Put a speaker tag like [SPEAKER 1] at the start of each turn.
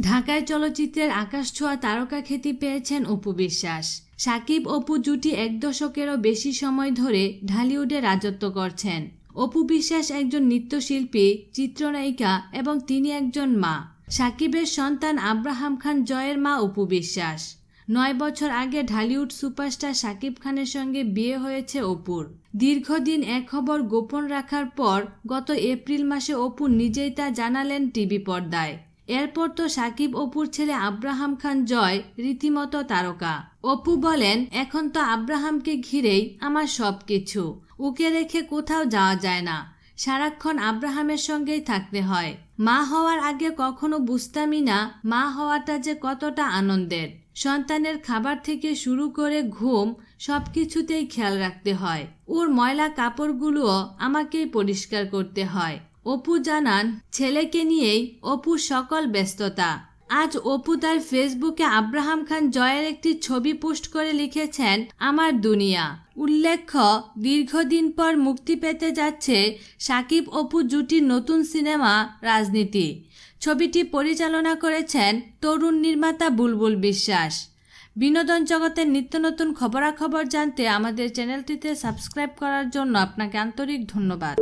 [SPEAKER 1] ঢাকায় চলচ্চিত্রের আকাশ ছোঁয়া তারকা খ্যাতি পেয়েছেন অপু বিশ্বাস। সাকিব অপু জুটি এক দশকেরও বেশি সময় ধরে ঢালিউডে রাজত্ব করছেন। অপু বিশ্বাস একজন নৃত্যশিল্পী, চিত্রনায়িকা এবং তিনি একজন মা। সাকিবের সন্তান আব্রাহাম খান জয়ের মা অপু বিশ্বাস। নয় বছর আগে ঢালিউড সুপারস্টার সাকিব খানের সঙ্গে বিয়ে হয়েছে অপুর। দীর্ঘদিন এক খবর গোপন রাখার পর গত এপ্রিল মাসে অপু নিজেই তা জানালেন টিভি পর্দায়। এরপর তো সাকিব অপুর ছেলে আব্রাহাম খান জয় রীতিমতো তারকা। অপু বলেন, এখন তো আব্রাহামকে ঘিরেই আমার সব কিছু উকে রেখে কোথাও যাওয়া যায় না। সারাক্ষণ আব্রাহামের সঙ্গেই থাকতে হয়। মা হওয়ার আগে কখনো বুঝতামই না মা হওয়াটা যে কতটা আনন্দের। সন্তানের খাবার থেকে শুরু করে ঘুম সব কিছুতেই খেয়াল রাখতে হয়। ওর ময়লা কাপড়গুলোও আমাকেই পরিষ্কার করতে হয়। অপু জানান, ছেলেকে নিয়েই অপুর সকল ব্যস্ততা। আজ অপু তার ফেসবুকে আব্রাহাম খান জয়ের একটি ছবি পোস্ট করে লিখেছেন, আমার দুনিয়া। উল্লেখ্য, দীর্ঘদিন পর মুক্তি পেতে যাচ্ছে সাকিব অপু জুটির নতুন সিনেমা, রাজনীতি। ছবিটি পরিচালনা করেছেন তরুণ নির্মাতা বুলবুল বিশ্বাস। বিনোদন জগতের নিত্য নতুন খবরাখবর জানতে আমাদের চ্যানেলটিতে সাবস্ক্রাইব করার জন্য আপনাকে আন্তরিক ধন্যবাদ।